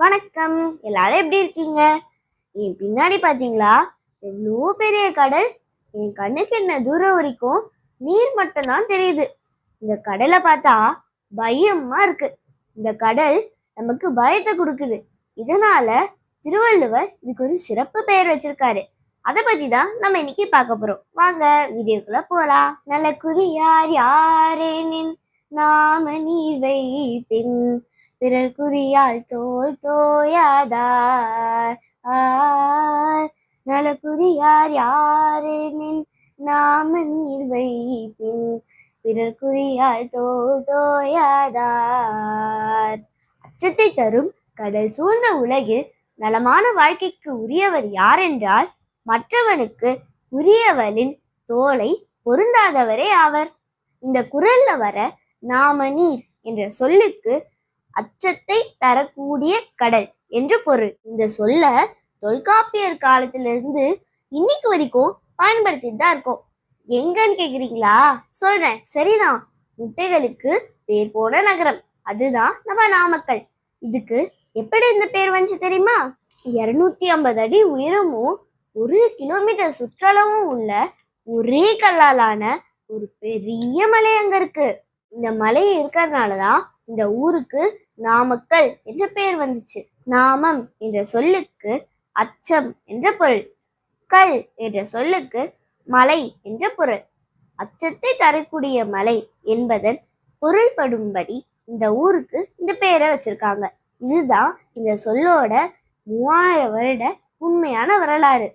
வணக்கம். எல்லாரும் எப்படி இருக்கீங்க? என் பின்னாடி பார்த்தீங்களா எவ்வளோ பெரிய கடல்? என் கண்ணுக்கு என்ன தூரம் வரைக்கும் நீர் மட்டும்தான் தெரியுது. இந்த கடலை பார்த்தா பயமா இருக்கு. இந்த கடல் நமக்கு பயத்தை கொடுக்குது. இதனால திருவள்ளுவர் இதுக்கு ஒரு சிறப்பு பெயர் வச்சிருக்காரு. அதை பத்தி தான் நம்ம இன்னைக்கு பார்க்க போறோம். வாங்க வீடியோக்குள்ள போலாம். நல்ல குறியார் யாரேனின் நாம நீர் பெண் பிறர் குறியால் தோல் தோயாதார். ஆர் நலக்குறியார் யாரெனின் நாம நீர் வைப்பின்? பிறர் குறியால் தோல் தோயாதார். அச்சத்தை தரும் கடல் சூழ்ந்த உலகில் நலமான வாழ்க்கைக்கு உரியவர் யாரென்றால் மற்றவனுக்கு உரியவளின் தோலை பொருந்தாதவரே ஆவர். இந்த குரல்ல வர நாம நீர் என்ற சொல்லுக்கு அச்சத்தை தரக்கூடிய கடல் என்று பொருள். இந்த சொல்ல தொல்காப்பியர் காலத்திலிருந்து இன்னைக்கு வரைக்கும் பயன்படுத்திட்டு தான் இருக்கோம். எங்கன்னு கேக்குறீங்களா? சொல்றேன். சரிதான். முட்டைகளுக்கு பேர் போன நகரம். அதுதான் நம்ம நாமக்கல். இதுக்கு எப்படி இந்த பேர் வந்துச்சு தெரியுமா? இருநூத்தி ஐம்பது அடி உயரமும் ஒரு கிலோமீட்டர் சுற்றளவும் உள்ள ஒரே கல்லாலான ஒரு பெரிய மலை அங்க இருக்கு. இந்த மலை இருக்கிறதுனாலதான் இந்த ஊருக்கு நாமக்கல் என்ற பெயர் வந்துச்சு. நாமம் என்ற சொல்லுக்கு அச்சம் என்ற பொருள். கல் என்ற சொல்லுக்கு மலை என்ற பொருள். அச்சத்தை தரக்கூடிய மலை என்பதன் பொருள்படும்படி இந்த ஊருக்கு இந்த பெயரை வச்சிருக்காங்க. இதுதான் இந்த சொல்லோட மூவாயிரம் வருட உண்மையான வரலாறு.